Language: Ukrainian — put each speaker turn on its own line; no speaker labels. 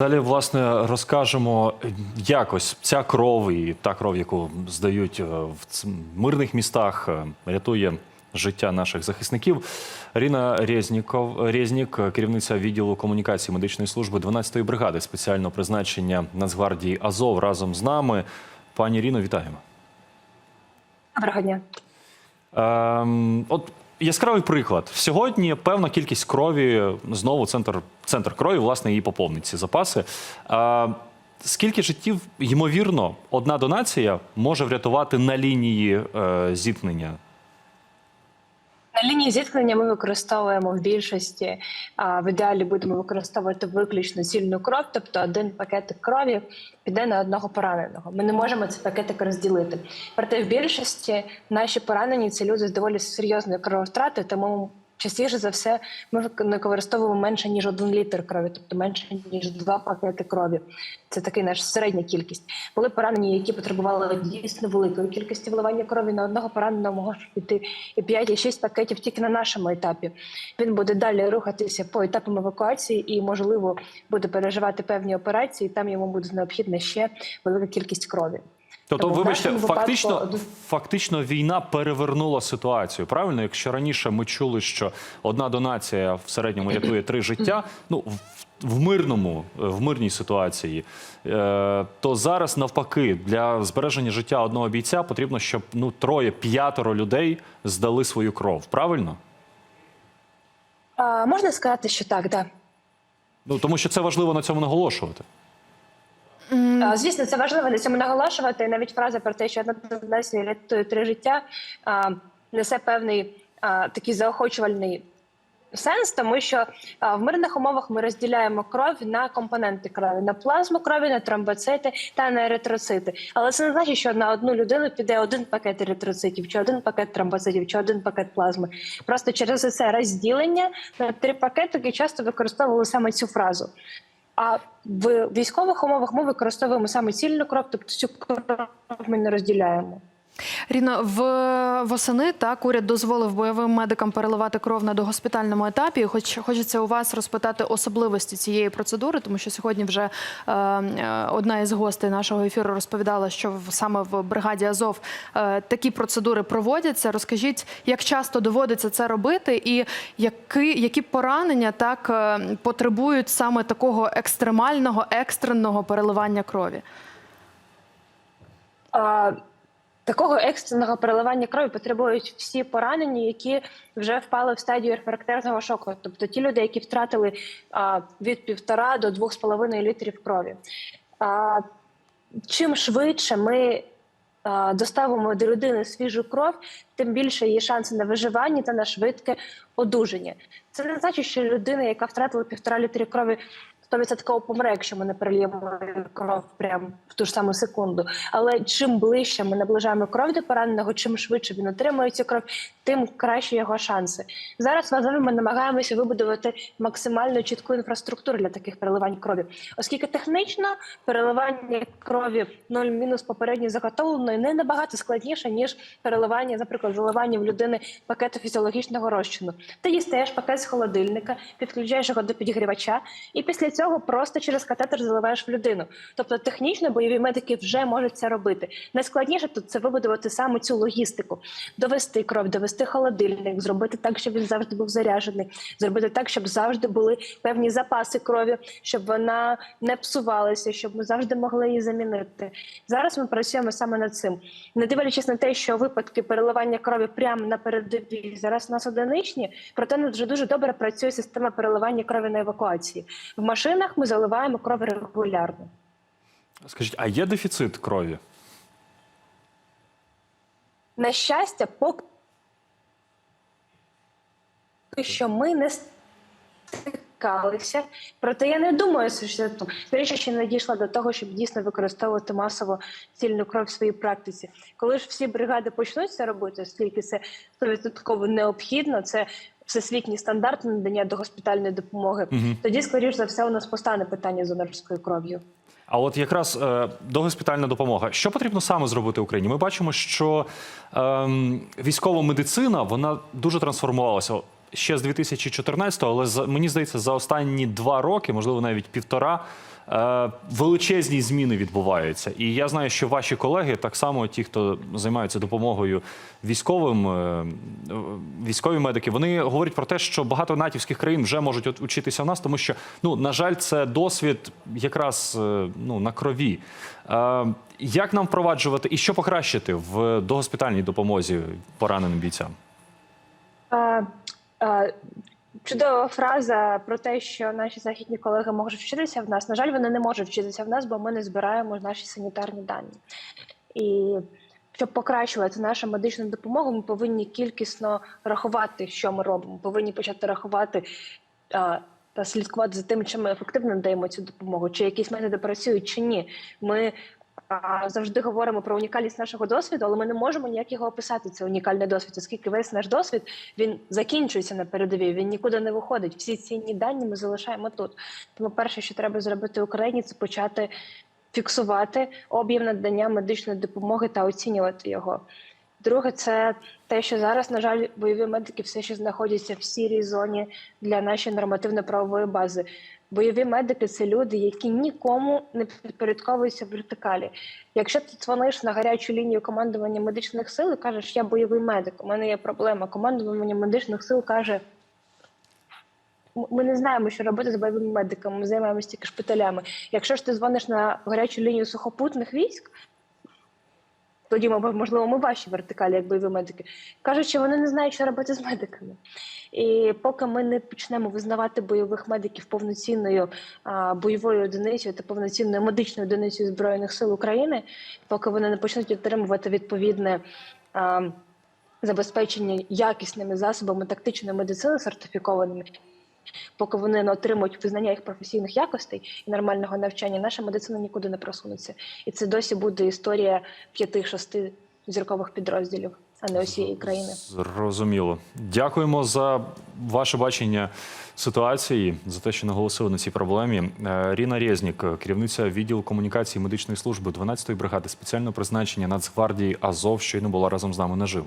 Далі, власне, розкажемо якось ця кров і та кров, яку здають е, в мирних містах, е, рятує життя наших захисників. Ріна Резніков, Резнік, керівниця відділу комунікації медичної служби 12-ї бригади спеціального призначення Нацгвардії Азов разом з нами. Пані Ріно, вітаємо.
Доброго дня.
Ем, от яскравий приклад. Сьогодні певна кількість крові знову центр, центр крові, власне, її поповнить ці запаси. А, скільки життів, ймовірно, одна донація може врятувати на лінії е, зіткнення?
Лінії зіткнення ми використовуємо в більшості, в ідеалі будемо використовувати виключно цільну кров, тобто один пакетик крові піде на одного пораненого. Ми не можемо цей пакетик розділити. Проте в більшості наші поранені це люди з доволі серйозною крововтратою, тому частіше за все ми використовуємо менше ніж один літр крові, тобто менше ніж два пакети крові. Це такий наш середня кількість. Були поранені, які потребували дійсно великої кількості вливання крові на одного пораненого може піти і 5, і 6 пакетів тільки на нашому етапі. Він буде далі рухатися по етапам евакуації і, можливо, буде переживати певні операції. Там йому буде необхідна ще велика кількість крові.
Тобто, вибачте,
випадку
фактично, фактично війна перевернула ситуацію. Правильно, якщо раніше ми чули, що одна донація в середньому рятує три життя, ну в, в мирному, в мирній ситуації, е, то зараз навпаки для збереження життя одного бійця потрібно, щоб ну троє, п'ятеро людей здали свою кров. Правильно?
А, можна сказати, що так, да.
Ну тому що це важливо на цьому наголошувати.
Звісно, це важливо на цьому наголошувати. Навіть фраза про те, що одна донація рятує три життя, несе певний такий заохочувальний сенс, тому що в мирних умовах ми розділяємо кров на компоненти крові: на плазму крові, на тромбоцити та на еритроцити. Але це не значить, що на одну людину піде один пакет еритроцитів, чи один пакет тромбоцитів, чи один пакет плазми. Просто через це розділення на три пакетики часто використовували саме цю фразу. А в військових умовах ми використовуємо саме цільну кров, тобто цю кров ми не розділяємо.
Ріно, в восени так уряд дозволив бойовим медикам переливати кров на догоспітальному етапі. Хоч хочеться у вас розпитати особливості цієї процедури, тому що сьогодні вже е, е, одна із гостей нашого ефіру розповідала, що саме в бригаді Азов е, такі процедури проводяться. Розкажіть, як часто доводиться це робити, і які, які поранення так е, потребують саме такого екстремального, екстреного переливання крові?
А, такого екстреного переливання крові потребують всі поранені, які вже впали в стадію рефрактерного шоку, тобто ті люди, які втратили а, від півтора до двох з половиною літрів крові. А, чим швидше ми а, доставимо до людини свіжу кров, тим більше її шанси на виживання та на швидке одужання. Це не значить, що людина, яка втратила півтора літрі крові, 100% помре, якщо ми не переліємо кров прямо в ту ж саму секунду. Але чим ближче ми наближаємо кров до пораненого, чим швидше він отримує цю кров, тим краще його шанси. Зараз в Азові ми намагаємося вибудувати максимально чітку інфраструктуру для таких переливань крові, оскільки технічно переливання крові 0 мінус попередньо заготовленої не набагато складніше ніж переливання, наприклад, заливання в людини пакету фізіологічного розчину. Ти дістаєш пакет з холодильника, підключаєш його до підігрівача, і після цього просто через катетер заливаєш в людину. Тобто, технічно бойові медики вже можуть це робити. Найскладніше тут це вибудувати саме цю логістику, довести кров, довести холодильник, зробити так, щоб він завжди був заряджений, зробити так, щоб завжди були певні запаси крові, щоб вона не псувалася, щоб ми завжди могли її замінити. Зараз ми працюємо саме над цим, не дивлячись на те, що випадки переливання крові прямо на передовій зараз у нас одиничні, проте нас вже дуже добре працює система переливання крові на евакуації. В машинах ми заливаємо кров регулярно.
Скажіть, а є дефіцит крові?
На щастя, поки що ми не стикалися. Проте я не думаю, що річ ще не дійшла до того, щоб дійсно використовувати масово цільну кров в своїй практиці. Коли ж всі бригади почнуть це робити, оскільки це 100% необхідно, це всесвітній стандарт надання до госпітальної допомоги, тоді, скоріш за все, у нас постане питання з донорською кров'ю.
А от якраз е, догоспітальна допомога. Що потрібно саме зробити Україні? Ми бачимо, що ем, військова медицина вона дуже трансформувалася ще з 2014-го, але мені здається, за останні два роки, можливо, навіть півтора, Е, величезні зміни відбуваються. І я знаю, що ваші колеги, так само ті, хто займаються допомогою військовим, е, військові медики, вони говорять про те, що багато натівських країн вже можуть учитися в нас, тому що, ну, на жаль, це досвід якраз е, ну, на крові. Як нам впроваджувати і що покращити в догоспітальній допомозі пораненим бійцям?
А, чудова фраза про те, що наші західні колеги можуть вчитися в нас. На жаль, вони не можуть вчитися в нас, бо ми не збираємо наші санітарні дані. І щоб покращувати нашу медичну допомогу, ми повинні кількісно рахувати, що ми робимо. Повинні почати рахувати а, та слідкувати за тим, чи ми ефективно надаємо цю допомогу, чи якісь методи працюють, чи ні. Ми завжди говоримо про унікальність нашого досвіду, але ми не можемо ніяк його описати. Це унікальний досвід, оскільки весь наш досвід він закінчується на передовій, він нікуди не виходить. Всі цінні дані ми залишаємо тут. Тому перше, що треба зробити Україні, це почати фіксувати об'єм надання медичної допомоги та оцінювати його. Друге, це те, що зараз, на жаль, бойові медики все ще знаходяться в сірій зоні для нашої нормативно-правової бази. Бойові медики це люди, які нікому не підпорядковуються в вертикалі. Якщо ти дзвониш на гарячу лінію командування медичних сил і кажеш, я бойовий медик, у мене є проблема. Командування медичних сил каже. Ми не знаємо, що робити з бойовими медиками. Ми займаємося тільки шпиталями. Якщо ж ти дзвониш на гарячу лінію сухопутних військ, тоді, можливо, ми ваші вертикалі, як бойові медики, кажуть, що вони не знають, що робити з медиками. І поки ми не почнемо визнавати бойових медиків повноцінною а, бойовою одиницею та повноцінною медичною одиницею збройних сил України, поки вони не почнуть отримувати відповідне. А, Забезпечення якісними засобами тактичної медицини сертифікованими, поки вони не отримують визнання їх професійних якостей і нормального навчання, наша медицина нікуди не просунеться. І це досі буде історія п'яти-шести зіркових підрозділів, а не усієї країни.
Зрозуміло. Дякуємо за ваше бачення ситуації, за те, що наголосили на цій проблемі. Ріна Резнік, керівниця відділу комунікації медичної служби 12-ї бригади спеціального призначення Нацгвардії Азов, щойно була разом з нами наживо.